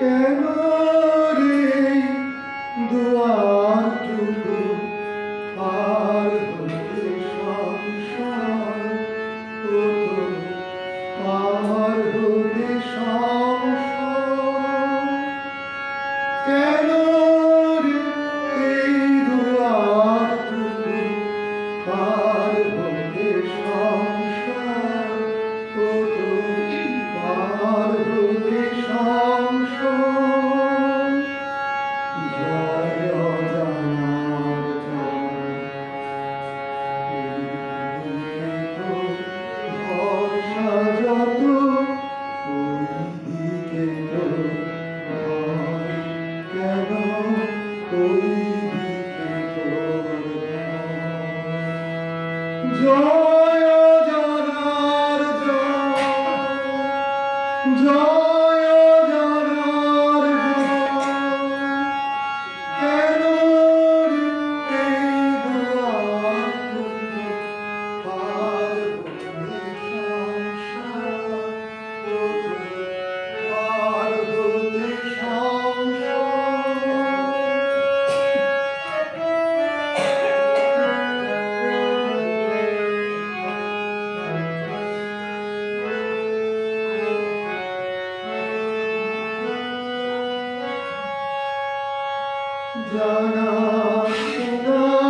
কেন রে দুয়ারটুকু পার Joy. जाना सुना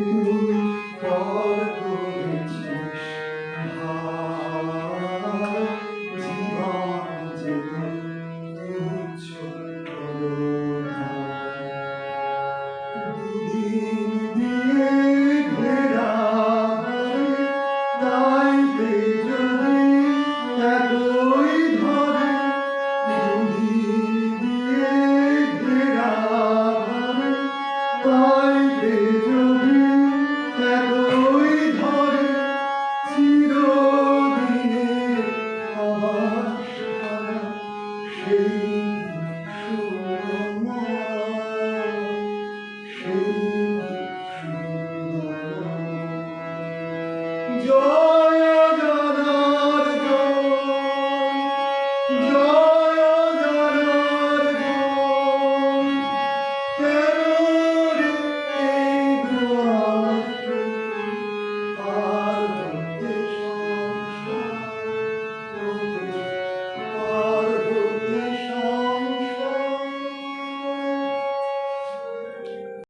you.